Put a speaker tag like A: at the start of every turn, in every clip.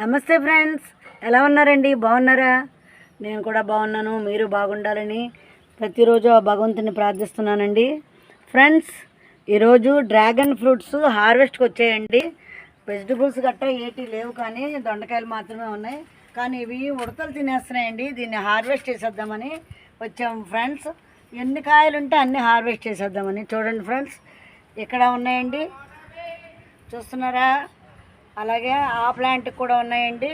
A: నమస్తే ఫ్రెండ్స్. ఎలా ఉన్నారండి? బాగున్నారా? నేను కూడా బాగున్నాను. మీరు బాగుండాలని ప్రతిరోజు ఆ భగవంతుని ప్రార్థిస్తున్నానండి. ఫ్రెండ్స్ ఈరోజు డ్రాగన్ ఫ్రూట్స్ హార్వెస్ట్కి వచ్చాయండి. వెజిటబుల్స్ గట్రా ఏటి లేవు కానీ దొండకాయలు మాత్రమే ఉన్నాయి. కానీ ఇవి ఉడతలు తినేస్తున్నాయండి. దీన్ని హార్వెస్ట్ చేసేద్దామని వచ్చాము ఫ్రెండ్స్. ఎన్ని కాయలు ఉంటే అన్ని హార్వెస్ట్ చేసేద్దామని. చూడండి ఫ్రెండ్స్ ఇక్కడ ఉన్నాయండి. చూస్తున్నారా? అలాగే ఆ ప్లాంట్ కూడా ఉన్నాయండి.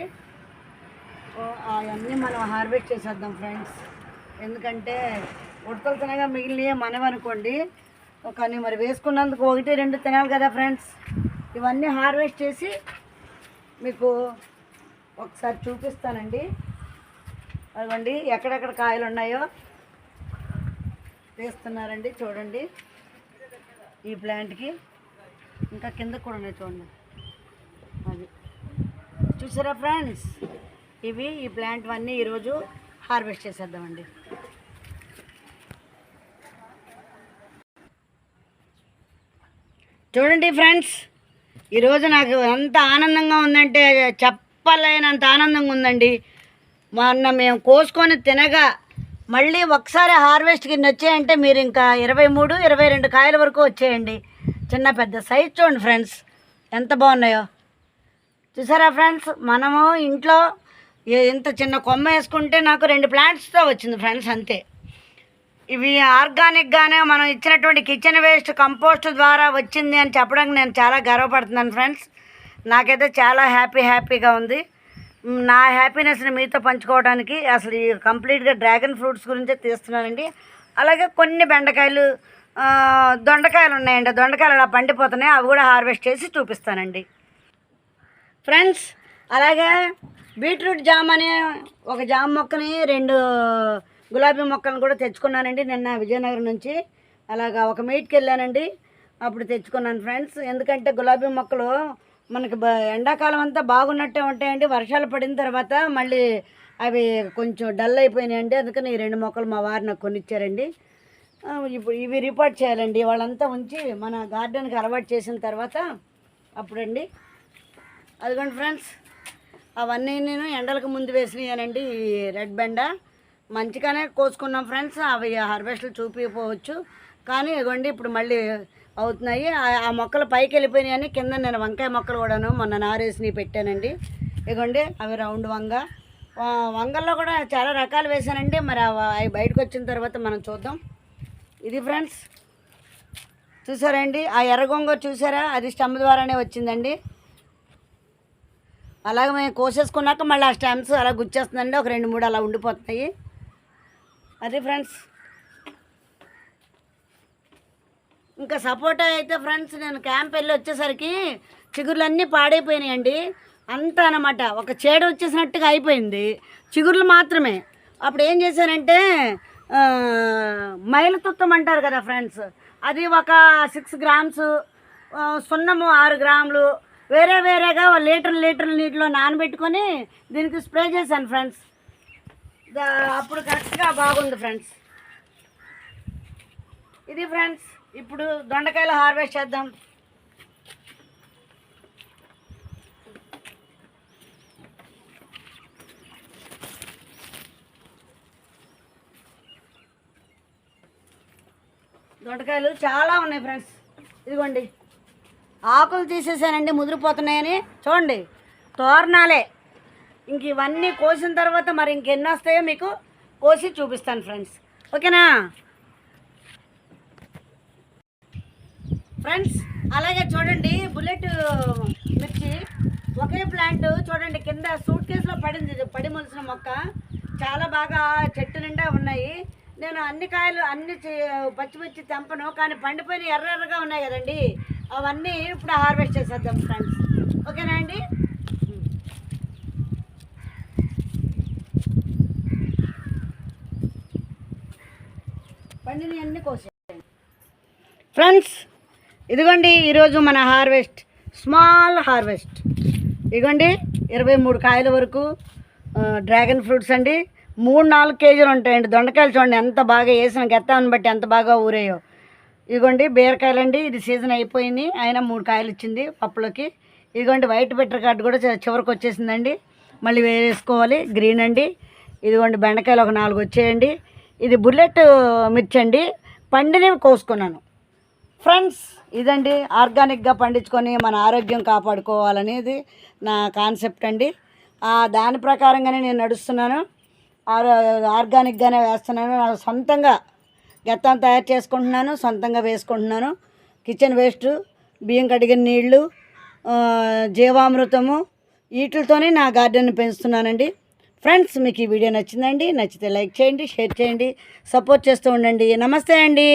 A: అవన్నీ మనం హార్వెస్ట్ చేసేద్దాం ఫ్రెండ్స్. ఎందుకంటే ఉడతలు తినగా మిగిలినవి మనమనుకోండి కానీ మరి వేసుకున్నందుకు ఒకటి రెండు తినాలి కదా ఫ్రెండ్స్. ఇవన్నీ హార్వెస్ట్ చేసి మీకు ఒకసారి చూపిస్తానండి. అదిగోండి ఎక్కడెక్కడ కాయలు ఉన్నాయో వేస్తున్నారండి చూడండి. ఈ ప్లాంట్కి ఇంకా కింద కూడా ఉన్నాయి చూడండి. చూసారా ఫ్రెండ్స్? ఇవి ఈ ప్లాంట్ అన్నీ ఈరోజు హార్వెస్ట్ చేసేద్దామండి. చూడండి ఫ్రెండ్స్ ఈరోజు నాకు ఎంత ఆనందంగా ఉందంటే చెప్పలేనంత ఆనందంగా ఉందండి. మొన్న మేము కోసుకొని తినగా మళ్ళీ ఒకసారి హార్వెస్ట్కి నచ్చాయంటే వచ్చాయంటే మీరు ఇంకా ఇరవై మూడు ఇరవై రెండు కాయల వరకు వచ్చేయండి. చిన్న పెద్ద సైజ్ చూడండి ఫ్రెండ్స్ ఎంత బాగున్నాయో. చూసారా ఫ్రెండ్స్? మనము ఇంట్లో ఇంత చిన్న కొమ్మ వేసుకుంటే నాకు రెండు ప్లాంట్స్తో వచ్చింది ఫ్రెండ్స్ అంతే. ఇవి ఆర్గానిక్గానే మనం ఇచ్చినటువంటి కిచెన్ వేస్ట్ కంపోస్ట్ ద్వారా వచ్చింది అని చెప్పడానికి నేను చాలా గర్వపడుతున్నాను ఫ్రెండ్స్. నాకైతే చాలా హ్యాపీ హ్యాపీగా ఉంది. నా హ్యాపీనెస్ని మీతో పంచుకోవడానికి అసలు ఈ కంప్లీట్గా డ్రాగన్ ఫ్రూట్స్ గురించే తీస్తున్నానండి. అలాగే కొన్ని బెండకాయలు దొండకాయలు ఉన్నాయండి. దొండకాయలు అలా పండిపోతున్నాయి. అవి కూడా హార్వెస్ట్ చేసి చూపిస్తానండి. ఫ్రెండ్స్ అలాగే బీట్రూట్ జామ్ అనే ఒక జామ్ మొక్కని రెండు గులాబీ మొక్కలను కూడా తెచ్చుకున్నానండి నిన్న విజయనగరం నుంచి. అలాగా ఒక మీట్కి వెళ్ళానండి అప్పుడు తెచ్చుకున్నాను ఫ్రెండ్స్. ఎందుకంటే గులాబీ మొక్కలు మనకి ఎండాకాలం అంతా బాగున్నట్టే ఉంటాయండి. వర్షాలు పడిన తర్వాత మళ్ళీ అవి కొంచెం డల్ అయిపోయినాయండి అందుకని ఈ రెండు మొక్కలు మా వారు నాకు కొనిచ్చారండి. ఇప్పుడు ఇవి రిపోర్ట్ చేయాలండి. వాళ్ళంతా ఉంచి మన గార్డెన్కి అలవాటు చేసిన తర్వాత అప్పుడండి అదిగోండి ఫ్రెండ్స్ అవన్నీ నేను ఎండలకు ముందు వేసినాయనండి ఈ రెడ్ బెండ. మంచిగానే కోసుకున్నాం ఫ్రెండ్స్ అవి హార్వెస్ట్లు చూపించకపోవచ్చు కానీ ఇదిగోండి ఇప్పుడు మళ్ళీ అవుతున్నాయి. ఆ- మొక్కలు పైకి వెళ్ళిపోయినాయని కింద నేను వంకాయ మొక్కలు కూడాను మొన్న నారేసినవి పెట్టానండి. ఇదిగోండి అవి రౌండ్ వంగ. వంగల్లో కూడా చాలా రకాలు వేసానండి మరి అవి అవి బయటకు వచ్చిన తర్వాత మనం చూద్దాం. ఇది ఫ్రెండ్స్ చూసారండి ఆ ఎర్రగొంగ చూసారా? అది స్టమ్ ద్వారానే వచ్చిందండి. అలాగే మేము కోసేసుకున్నాక మళ్ళీ ఆ స్టాంప్స్ అలా గుచ్చేస్తుందండి. ఒక రెండు మూడు అలా ఉండిపోతాయి అది ఫ్రెండ్స్. ఇంకా సపోటా అయితే ఫ్రెండ్స్ నేను క్యాంప్ వెళ్ళి వచ్చేసరికి చిగుర్లు అన్నీ పాడైపోయినాయండి. అంతా అనమాట ఒక చేడు వచ్చేసినట్టుగా అయిపోయింది. చిగుర్లు మాత్రమే. అప్పుడు ఏం చేశానంటే ఆ, మైలు తుత్తం అంటారు కదా ఫ్రెండ్స్. అది ఒక సిక్స్ గ్రామ్స్ సున్నము ఆరు గ్రాములు వేరే వేరేగా లీటర్ లీటర్ నీటిలో నానబెట్టుకొని దీనికి స్ప్రే చేశాను ఫ్రెండ్స్. అప్పుడు కరెక్ట్గా బాగుంది ఫ్రెండ్స్. ఇది ఫ్రెండ్స్ ఇప్పుడు దొండకాయలు హార్వెస్ట్ చేద్దాం. దొండకాయలు చాలా ఉన్నాయి ఫ్రెండ్స్. ఇదిగోండి. ఆకులు తీసేసానండి ముదిరిపోతున్నాయని. చూడండి తోరణాలే. ఇంక ఇవన్నీ కోసిన తర్వాత మరి ఇంకెన్ని వస్తాయో మీకు కోసి చూపిస్తాను ఫ్రెండ్స్. ఓకేనా? ఫ్రెండ్స్ అలాగే చూడండి బుల్లెట్ మిర్చి ఒకే ప్లాంట్. చూడండి కింద సూట్ కేసులో పడింది ఇది పడి మొలిసిన మొక్క. చాలా బాగా చెట్టు నిండా ఉన్నాయి. నేను అన్ని కాయలు అన్ని పచ్చిమిర్చి తెంపను కానీ పండిపోయిన ఎర్ర ఎర్రగా ఉన్నాయి కదండి. అవన్నీ ఇప్పుడు హార్వెస్ట్ చేసేద్దాం ఫ్రెండ్స్ ఓకేనా అండి? పండిని అన్ని కోసే ఫ్రెండ్స్ ఇదిగోండి ఈరోజు మన హార్వెస్ట్ స్మాల్ హార్వెస్ట్. ఇదిగోండి ఇరవై మూడు కాయల వరకు డ్రాగన్ ఫ్రూట్స్ అండి. మూడు నాలుగు కేజీలు ఉంటాయండి. దొండకాయలు చూడండి ఎంత బాగా వేసిన గెత్తాన్ని బట్టి ఎంత బాగా ఊరేయో. ఇదిగోండి బీరకాయలు అండి ఇది సీజన్ అయిపోయింది. అయినా మూడు కాయలు ఇచ్చింది పప్పులోకి. ఇదిగోండి వైట్ బెటర్ కార్డ్ కూడా చివరికి వచ్చేసిందండి మళ్ళీ వేసుకోవాలి గ్రీన్ అండి. ఇదిగోండి బెండకాయలు ఒక నాలుగు వచ్చేయండి. ఇది బుల్లెట్ మిర్చి అండి. పండినవి కోసుకున్నాను. ఫ్రెండ్స్ ఇదండి ఆర్గానిక్గా పండించుకొని మన ఆరోగ్యం కాపాడుకోవాలనేది నా కాన్సెప్ట్ అండి. దాని ప్రకారంగానే నేను నడుస్తున్నాను. ఆర్గానిక్గానే వేస్తున్నాను. నా సొంతంగా గెత్తం తయారు చేసుకుంటున్నాను సొంతంగా వేసుకుంటున్నాను. కిచెన్ వేస్ట్ బియ్యం కడిగిన నీళ్ళు జీవామృతము వీటితోనే నా గార్డెన్ పెంచుతున్నానండి. ఫ్రెండ్స్ మీకు ఈ వీడియో నచ్చిందండి నచ్చితే లైక్ చేయండి షేర్ చేయండి సపోర్ట్ చేస్తూ ఉండండి. నమస్తే అండి.